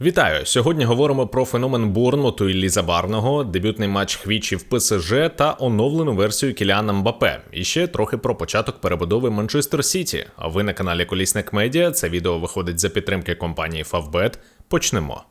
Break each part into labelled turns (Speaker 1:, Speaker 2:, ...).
Speaker 1: Вітаю! Сьогодні говоримо про феномен Борнмуту і Ліза Барного, дебютний матч Хвічі в ПСЖ та оновлену версію Кіліана Мбапе. І ще трохи про початок перебудови Манчестер Сіті. А ви на каналі Колісник Медіа. Це відео виходить за підтримки компанії Favbet. Почнемо.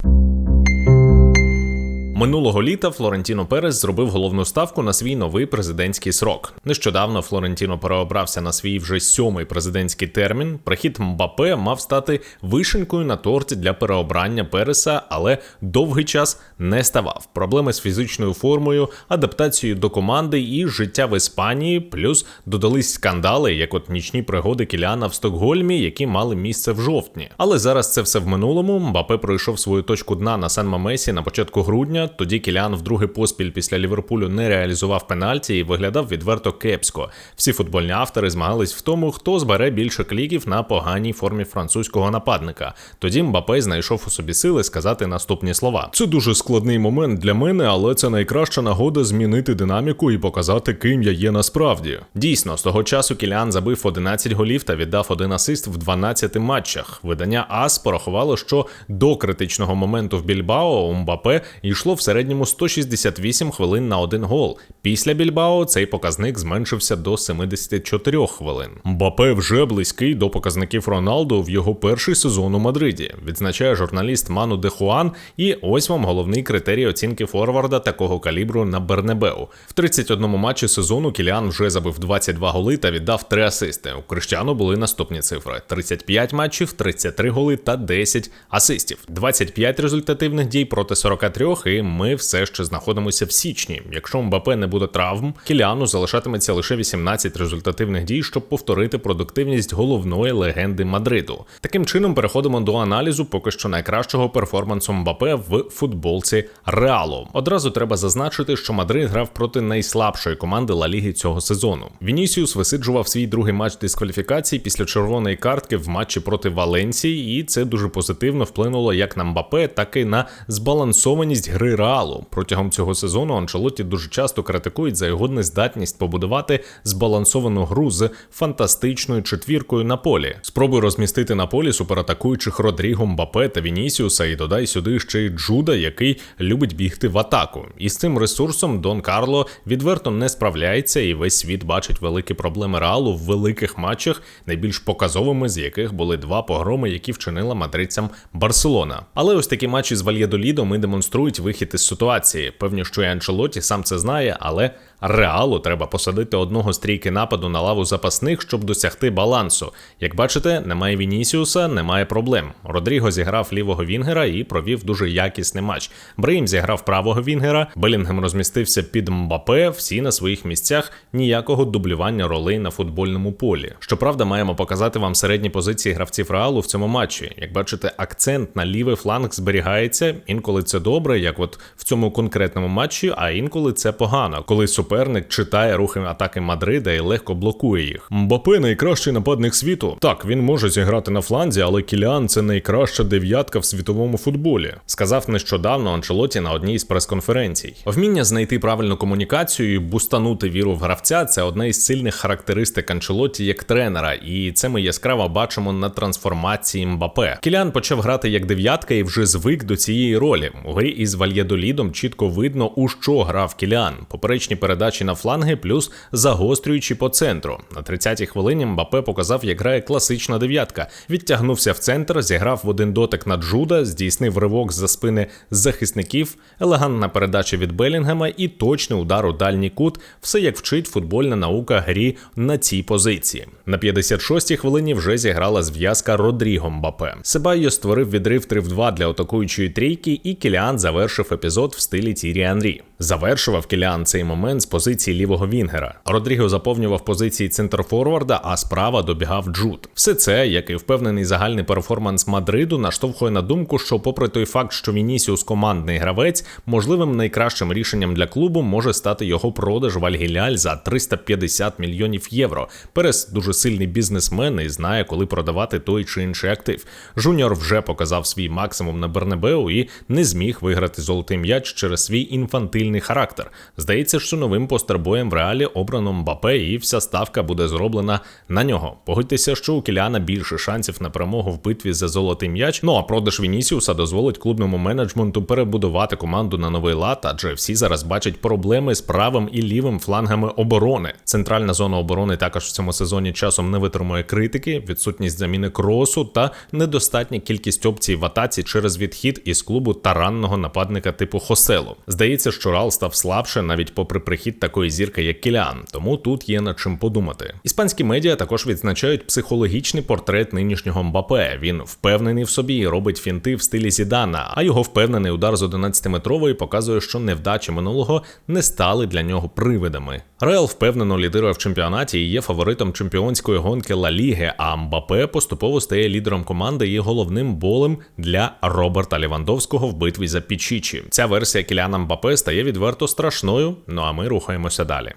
Speaker 1: Минулого літа Флорентіно Перес зробив головну ставку на свій новий президентський срок. Нещодавно Флорентіно переобрався на свій вже сьомий президентський термін. Прихід Мбапе мав стати вишенькою на торті для переобрання Переса, але довгий час не ставав. Проблеми з фізичною формою, адаптацією до команди і життя в Іспанії. Плюс додались скандали, як от нічні пригоди Кіліана в Стокгольмі, які мали місце в жовтні. Але зараз це все в минулому. Мбапе пройшов свою точку дна на Сан Мамесі на початку грудня. Тоді Кіліан вдруге поспіль після Ліверпулю не реалізував пенальті і виглядав відверто кепсько. Всі футбольні автори змагались в тому, хто збере більше кліків на поганій формі французького нападника. Тоді Мбапе знайшов у собі сили сказати наступні слова: це дуже складний момент для мене, але це найкраща нагода змінити динаміку і показати, ким я є насправді. Дійсно, з того часу Кіліан забив 11 голів та віддав один асист в 12 матчах. Видання АС порахувало, що до критичного моменту в Більбао у Мбапе йшло в середньому 168 хвилин на один гол. Після Більбао цей показник зменшився до 74 хвилин. Мбапе вже близький до показників Роналду в його перший сезон у Мадриді, відзначає журналіст Ману Дехуан. І ось вам головний критерій оцінки форварда такого калібру на Бернебеу. В 31 матчі сезону Кіліан вже забив 22 голи та віддав 3 асисти. У Криштиану були наступні цифри: 35 матчів, 33 голи та 10 асистів, 25 результативних дій проти 43 і ми все ще знаходимося в січні. Якщо Мбапе не буде травм, Кіліану залишатиметься лише 18 результативних дій, щоб повторити продуктивність головної легенди Мадриду. Таким чином переходимо до аналізу поки що найкращого перформансу Мбапе в футболці Реалу. Одразу треба зазначити, що Мадрид грав проти найслабшої команди Ла Ліги цього сезону. Вінісіус висиджував свій другий матч дискваліфікації після червоної картки в матчі проти Валенції, і це дуже позитивно вплинуло як на Мбапе, так і на збалансованість гри Реалу. Протягом цього сезону Анчелоті дуже часто критикують за його нездатність побудувати збалансовану гру з фантастичною четвіркою на полі. Спробуй розмістити на полі суператакуючих Родріго Мбапе та Вінісіуса, і додай сюди ще й Джуда, який любить бігти в атаку. І з цим ресурсом Дон Карло відверто не справляється, і весь світ бачить великі проблеми Реалу в великих матчах, найбільш показовими з яких були два погроми, які вчинила мадридцям Барселона. Але ось такі матчі з Вальєдолідом і демонструють вихід із ситуації. Певні, що і Анчелоті сам це знає, але реалу треба посадити одного стрійки нападу на лаву запасних, щоб досягти балансу. Як бачите, немає Вінісіуса, немає проблем. Родріго зіграв лівого Вінгера і провів дуже якісний матч. Брейм зіграв правого Вінгера, Белінгем розмістився під Мбапе, всі на своїх місцях ніякого дублювання ролей на футбольному полі. Щоправда, маємо показати вам середні позиції гравців реалу в цьому матчі. Як бачите, акцент на лівий фланг зберігається. Інколи це добре, як от в цьому конкретному матчі, а інколи це погано, коли суперник читає рухи атаки Мадрида і легко блокує їх. Мбапе найкращий нападник світу. Так, він може зіграти на фланзі, але Кіліан це найкраща дев'ятка в світовому футболі. Сказав нещодавно Анчелоті на одній з прес-конференцій. Вміння знайти правильну комунікацію і бустанути віру в гравця це одна із сильних характеристик Анчелоті як тренера, і це ми яскраво бачимо на трансформації Мбапе. Кіліан почав грати як дев'ятка і вже звик до цієї ролі. У грі із Вальєдолідом чітко видно, у що грав Кіліан. Поперечні передачі на фланги, плюс загострюючи по центру. На 30-й хвилині Мбапе показав, як грає класична дев'ятка. Відтягнувся в центр, зіграв в один дотик на Джуда, здійснив ривок за спини захисників, елегантна передача від Белінгема і точний удар у дальній кут. Все як вчить футбольна наука грі на цій позиції. На 56-й хвилині вже зіграла зв'язка Родріго Мбапе. Себайо створив відрив 3 в 2 для атакуючої трійки, і Кіліан завершив епізод в стилі Тірі Анрі. Завершував Кіліан цей момент з позиції лівого Вінгера. Родріго заповнював позиції центрфорварда, а справа добігав Джуд. Все це, як і впевнений загальний перформанс Мадриду, наштовхує на думку, що, попри той факт, що Вінісіус командний гравець, можливим найкращим рішенням для клубу може стати його продаж в Альгіляль за 350 мільйонів євро. Перес дуже сильний бізнесмен і знає, коли продавати той чи інший актив. Жуніор вже показав свій максимум на Бернебеу і не зміг виграти золотий м'яч через свій інфантильний нестабільний характер. Здається, що новим постербоєм в реалі обрано Мбапе, і вся ставка буде зроблена на нього. Погодьтеся, що у Кіліана більше шансів на перемогу в битві за золотий м'яч. Ну а продаж Вінісіуса дозволить клубному менеджменту перебудувати команду на новий лад, адже всі зараз бачать проблеми з правим і лівим флангами оборони. Центральна зона оборони також в цьому сезоні часом не витримує критики, відсутність заміни кросу та недостатня кількість опцій в атаці через відхід із клубу таранного нападника типу Хоселу. Здається, що Рал став слабше навіть попри прихід такої зірки, як Кіліан. Тому тут є над чим подумати. Іспанські медіа також відзначають психологічний портрет нинішнього Мбапе. Він впевнений в собі і робить фінти в стилі Зідана, а його впевнений удар з 11-метрової показує, що невдачі минулого не стали для нього привидами. Реал впевнено лідирує в чемпіонаті і є фаворитом чемпіонської гонки Ла Ліги, а Мбапе поступово стає лідером команди і головним болем для Роберта Лівандовського в битві за Пічічі. Ця версія Кіляна Мбапе стає відверто страшною. Ну а ми рухаємося далі.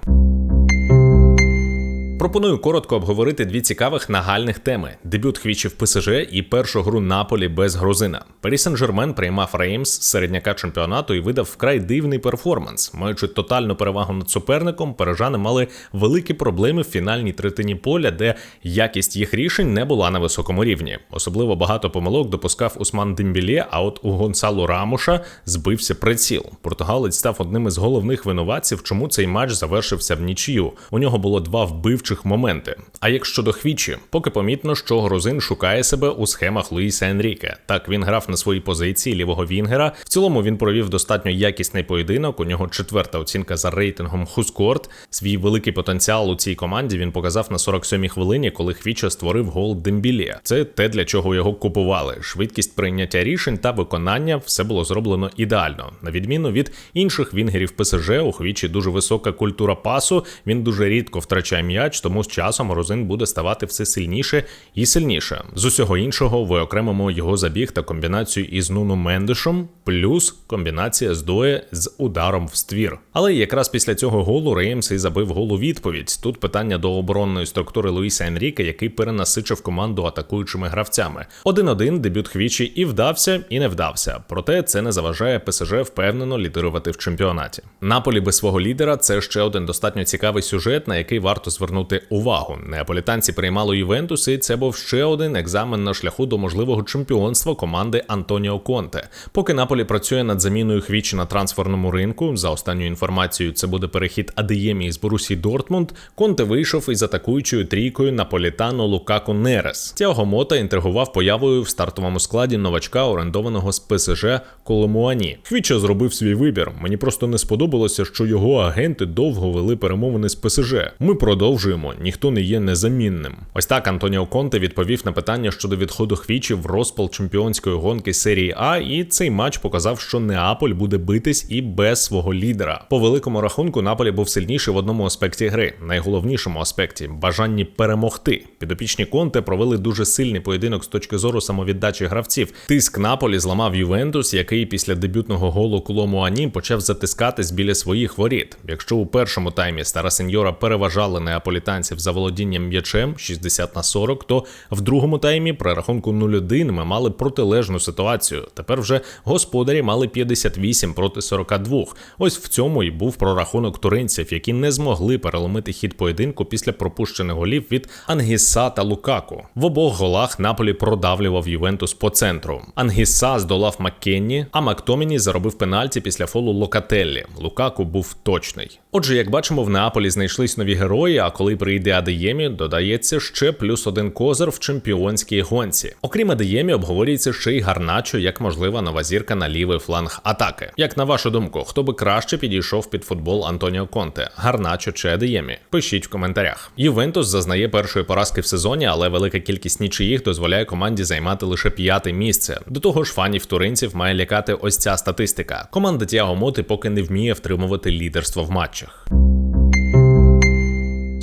Speaker 1: Пропоную коротко обговорити дві цікавих нагальних теми: дебют Хвічі в ПСЖ і першу гру Наполі без грузина. Парі Сен-Жермен приймав Реймс середняка чемпіонату і видав вкрай дивний перформанс. Маючи тотальну перевагу над суперником, парижани мали великі проблеми в фінальній третині поля, де якість їх рішень не була на високому рівні. Особливо багато помилок допускав Усман Дембілє, а от у Гонсалу Рамуша збився приціл. Португалець став одним із головних винуватців, чому цей матч завершився в нічию. У нього було два вбивчі інших моменти. А як щодо Хвічі, поки помітно, що грузин шукає себе у схемах Луїса Енріке. Так він грав на своїй позиції лівого Вінгера. В цілому він провів достатньо якісний поєдинок. У нього четверта оцінка за рейтингом Хускорт. Свій великий потенціал у цій команді він показав на 47-й хвилині, коли Хвіча створив гол Дембілі. Це те, для чого його купували. Швидкість прийняття рішень та виконання все було зроблено ідеально. На відміну від інших вінгерів ПСЖ, у Хвічі дуже висока культура пасу. Він дуже рідко втрачає м'яч тому з часом Розин буде ставати все сильніше і сильніше. З усього іншого виокремимо його забіг та комбінацію із Нуну Мендешом, плюс комбінація з Дое з ударом в ствір. Але якраз після цього голу Реймс і забив голу відповідь. Тут питання до оборонної структури Луїса Енріка, який перенасичив команду атакуючими гравцями. Один-один дебют Хвічі і вдався, і не вдався. Проте це не заважає ПСЖ впевнено лідирувати в чемпіонаті. Наполі без свого лідера це ще один достатньо цікавий сюжет, на який варто звернути звернути увагу. Неаполітанці приймали Ювентус, і це був ще один екзамен на шляху до можливого чемпіонства команди Антоніо Конте. Поки Наполі працює над заміною хвічі на трансферному ринку. За останньою інформацією, це буде перехід Адеємі з Борусі Дортмунд. Конте вийшов із атакуючою трійкою Наполітано Лукако Нерес. Цього мота інтригував появою в стартовому складі новачка, орендованого з ПСЖ Коломуані. Хвіча зробив свій вибір. Мені просто не сподобалося, що його агенти довго вели перемовини з ПСЖ. Ми продовжуємо повторюємо, ніхто не є незамінним. Ось так Антоніо Конте відповів на питання щодо відходу хвічі в розпал чемпіонської гонки серії А, і цей матч показав, що Неаполь буде битись і без свого лідера. По великому рахунку Наполі був сильніший в одному аспекті гри, найголовнішому аспекті бажанні перемогти. Підопічні Конте провели дуже сильний поєдинок з точки зору самовіддачі гравців. Тиск Наполі зламав Ювентус, який після дебютного голу Колому Ані почав затискатись біля своїх воріт. Якщо у першому таймі Стара Сеньора переважали Неаполітан британців за володінням м'ячем 60 на 40, то в другому таймі при рахунку 0-1 ми мали протилежну ситуацію. Тепер вже господарі мали 58 проти 42. Ось в цьому і був прорахунок туринців, які не змогли переломити хід поєдинку після пропущених голів від Ангіса та Лукаку. В обох голах Наполі продавлював Ювентус по центру. Ангіса здолав Маккенні, а Мактоміні заробив пенальті після фолу Локателлі. Лукаку був точний. Отже, як бачимо, в Неаполі знайшлись нові герої. А коли прийде Адеємі, додається ще плюс один козир в чемпіонській гонці. Окрім Адеємі, обговорюється ще й Гарначо як можлива нова зірка на лівий фланг атаки. Як на вашу думку, хто би краще підійшов під футбол Антоніо Конте, Гарначо чи Адеємі? Пишіть в коментарях. Ювентус зазнає першої поразки в сезоні, але велика кількість нічиїх дозволяє команді займати лише п'яте місце. До того ж, фанів туринців має лякати ось ця статистика. Команда Тіаго Моти поки не вміє втримувати лідерство в матчах.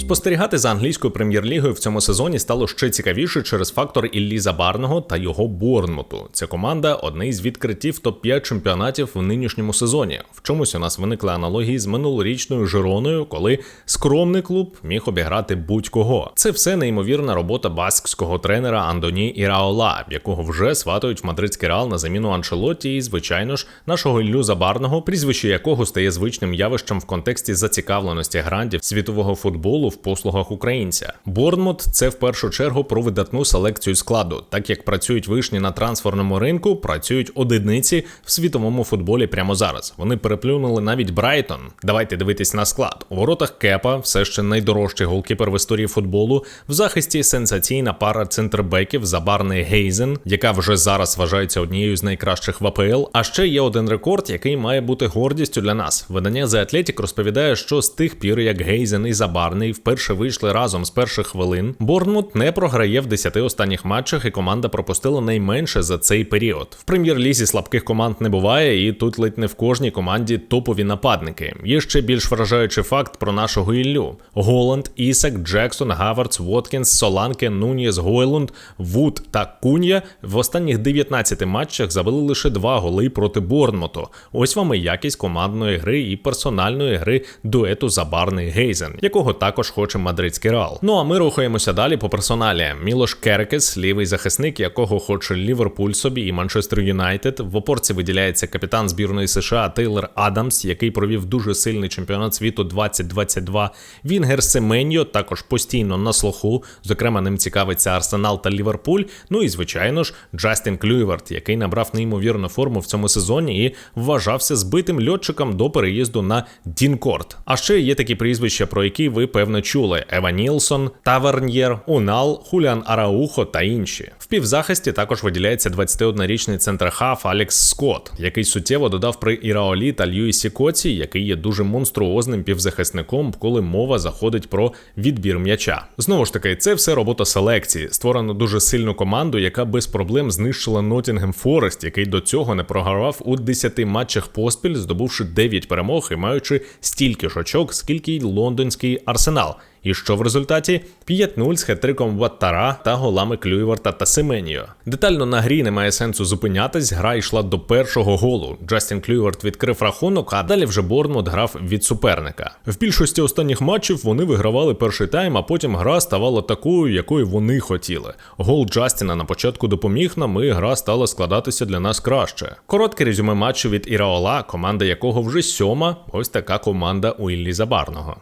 Speaker 1: Спостерігати за англійською прем'єр-лігою в цьому сезоні стало ще цікавіше через фактор Іллі Забарного та його Борнмуту. Ця команда одне із відкриттів топ-5 чемпіонатів в нинішньому сезоні. В чомусь у нас виникли аналогії з минулорічною Жироною, коли скромний клуб міг обіграти будь-кого. Це все неймовірна робота баскського тренера Андоні Іраола, якого вже сватають в мадридський реал на заміну Анчелотті, і звичайно ж нашого Іллю Забарного, прізвище якого стає звичним явищем в контексті зацікавленості грандів світового футболу в послугах українця. Борнмут це в першу чергу про видатну селекцію складу, так як працюють вишні на трансферному ринку, працюють одиниці в світовому футболі прямо зараз. Вони переплюнули навіть Брайтон. Давайте дивитись на склад. У воротах Кепа, все ще найдорожчий голкіпер в історії футболу. В захисті сенсаційна пара центрбеків Забарний Гейзен, яка вже зараз вважається однією з найкращих в АПЛ. А ще є один рекорд, який має бути гордістю для нас. Видання The Athletic розповідає, що з тих пір, як Гейзен і Забарний вперше вийшли разом з перших хвилин, Борнмут не програє в 10 останніх матчах, і команда пропустила найменше за цей період. В прем'єр-лізі слабких команд не буває, і тут ледь не в кожній команді топові нападники. Є ще більш вражаючий факт про нашого Іллю: Голланд, Ісак, Джексон, Гавардс, Воткінс, Соланке, Нуніс, Гойлунд, Вуд та Кунья в останніх 19 матчах завели лише два голи проти Борнмуту. Ось вам і якість командної гри і персональної гри дуету Забарний Гейзен, якого також хоче мадридський Реал. Ну а ми рухаємося далі по персоналі. Мілош Керкес, лівий захисник, якого хоче Ліверпуль собі і Манчестер Юнайтед. В опорці виділяється капітан збірної США Тейлор Адамс, який провів дуже сильний чемпіонат світу 2022. Вінгер Семеньо також постійно на слуху. Зокрема, ним цікавиться Арсенал та Ліверпуль. Ну і звичайно ж, Джастін Клюйверт, який набрав неймовірну форму в цьому сезоні і вважався збитим льотчиком до переїзду на Дінкорт. А ще є такі прізвища, про які ви певно чули: Ева Нілсон, Таверньєр, Унал, Хуліан Араухо та інші. В півзахисті також виділяється 21-річний центр-хаф Алекс Скотт, який суттєво додав при Іраолі та Льюісі Коці, який є дуже монструозним півзахисником, коли мова заходить про відбір м'яча. Знову ж таки, це все робота селекції. Створено дуже сильну команду, яка без проблем знищила Нотінгем Форест, який до цього не програвав у 10 матчах поспіль, здобувши 9 перемог і маючи стільки ж очок, скільки й лондонський арсенал. І що в результаті 5-0 з хет-триком Ваттара та голами Клюйварта та Семеніо. Детально на грі немає сенсу зупинятись. Гра йшла до першого голу. Джастін Клюйварт відкрив рахунок, а далі вже Борнмут грав від суперника. В більшості останніх матчів вони вигравали перший тайм, а потім гра ставала такою, якою вони хотіли. Гол Джастіна на початку допоміг нам, і гра стала складатися для нас краще. Коротке резюме матчу від Іраола, команда якого вже сьома. Ось така команда у Іллі Забарного.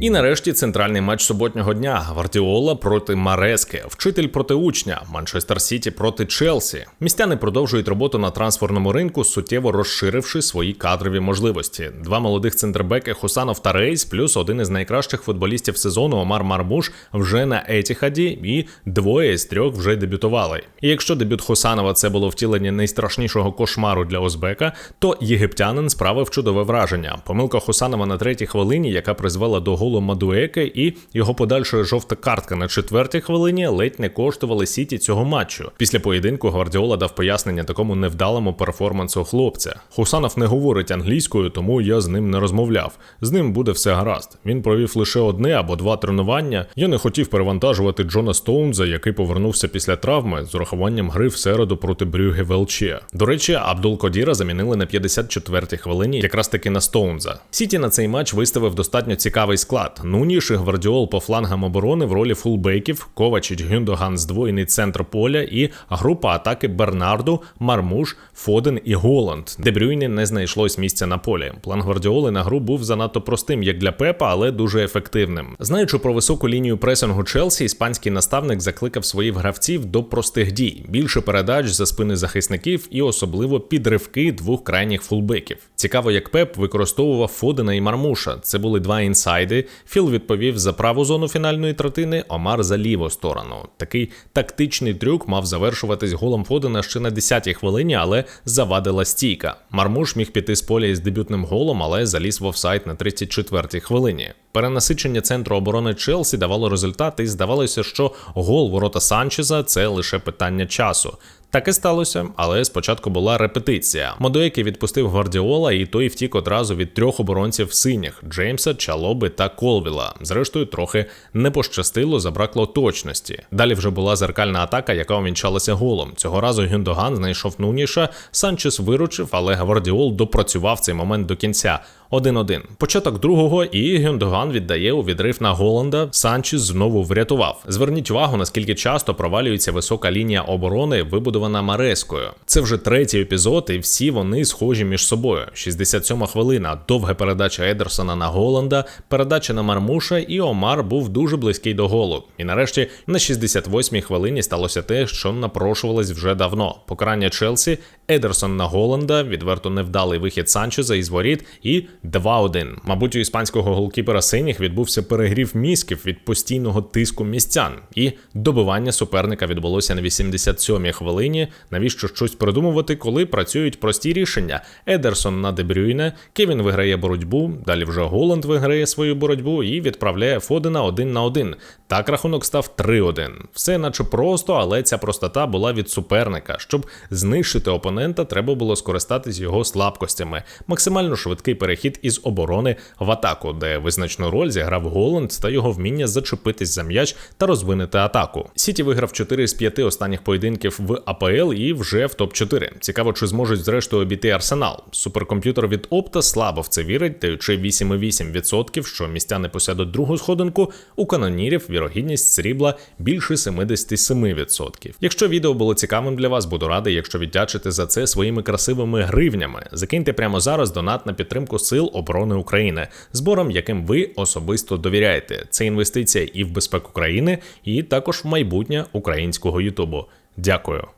Speaker 1: І нарешті центральний матч суботнього дня: Гвардіола проти Марески, вчитель проти учня, Манчестер Сіті проти Челсі. Містяни продовжують роботу на трансферному ринку, суттєво розширивши свої кадрові можливості. Два молодих центрбеки Хусанов та Рейс, плюс один із найкращих футболістів сезону Омар Мармуш вже на Етіхаді, і двоє з трьох вже дебютували. І якщо дебют Хусанова це було втілення найстрашнішого кошмару для Озбека, то єгиптянин справив чудове враження. Помилка Хусанова на третій хвилині, яка призвела до голу Мадуеке, і його подальша жовта картка на четвертій хвилині ледь не коштували сіті цього матчу. Після поєдинку Гвардіола дав пояснення такому невдалому перформансу хлопця. Хусанов не говорить англійською, тому я з ним не розмовляв. З ним буде все гаразд. Він провів лише одне або два тренування. Я не хотів перевантажувати Джона Стоунза, який повернувся після травми з урахуванням гри в середу проти Брюге Велче. До речі, Абдул Кодіра замінили на 54-й хвилині, якраз таки на Стоунза. Сіті на цей матч виставив достатньо цікавий склад. Нуніш і Гвардіол по флангам оборони в ролі фулбеків, Ковачич, Гюндоган здвоєний центр поля і група атаки Бернарду, Мармуш, Фоден і Голланд. Дебрюйні не знайшлось місця на полі. План Гвардіоли на гру був занадто простим, як для Пепа, але дуже ефективним. Знаючи про високу лінію пресингу Челсі, іспанський наставник закликав своїх гравців до простих дій, більше передач за спини захисників і особливо підривки двох крайніх фулбеків. Цікаво, як Пеп використовував Фодена і Мармуша. Це були два інсайди. Філ відповів за праву зону фінальної третини, Омар за ліву сторону. Такий тактичний трюк мав завершуватись голом Фодена ще на 10-й хвилині, але завадила стійка. Мармуш міг піти з поля із дебютним голом, але заліз в офсайт на 34-й хвилині. Перенасичення центру оборони Челсі давало результат, і здавалося, що гол ворота Санчеза це лише питання часу. Так і сталося, але спочатку була репетиція. Модуеки відпустив Гвардіола, і той втік одразу від трьох оборонців синіх Джеймса, Чалоби та Колвіла. Зрештою, трохи не пощастило, забракло точності. Далі вже була зеркальна атака, яка увінчалася голом. Цього разу Гюндоган знайшов Нуніша, Санчес виручив, але Гвардіол допрацював цей момент до кінця. 1-1. Початок другого, і Гюндоган віддає у відрив на Голланда. Санчес знову врятував. Зверніть увагу, наскільки часто провалюється висока лінія оборони, вибудована Марескою. Це вже третій епізод, і всі вони схожі між собою. 67 хвилина. Довга передача Едерсона на Голланда, передача на Мармуша, і Омар був дуже близький до голу. І нарешті на 68-й хвилині сталося те, що напрошувалось вже давно. Покарання Челсі, Едерсон на Голланда, відверто невдалий вихід Санчеза із воріт і 2-1. Мабуть, у іспанського голкіпера синіх відбувся перегрів мізків від постійного тиску містян, і добивання суперника відбулося на 87-й хвилині. Навіщо щось придумувати, коли працюють прості рішення? Едерсон на Дебрюйне, Кевін виграє боротьбу. Далі вже Голланд виграє свою боротьбу і відправляє Фодена один на один. Так рахунок став 3-1. Все наче просто, але ця простота була від суперника. Щоб знищити опонента, треба було скористатись його слабкостями. Максимально швидкий перехід із оборони в атаку, де визначну роль зіграв Голланд та його вміння зачепитись за м'яч та розвинути атаку. Сіті виграв 4 з 5 останніх поєдинків в АПЛ і вже в топ-4. Цікаво, чи зможуть зрештою обійти Арсенал. Суперкомп'ютер від Опта слабо в це вірить, даючи 8,8%, що містяни посядуть другу сходинку. У канонірів вірогідність срібла більше 77%. Якщо відео було цікавим для вас, буду радий, якщо віддячите за це своїми красивими гривнями. Закиньте прямо зараз донат на підтримку сил оборони України, збором, яким ви особисто довіряєте. Це інвестиція і в безпеку країни, і також в майбутнє українського Ютубу. Дякую.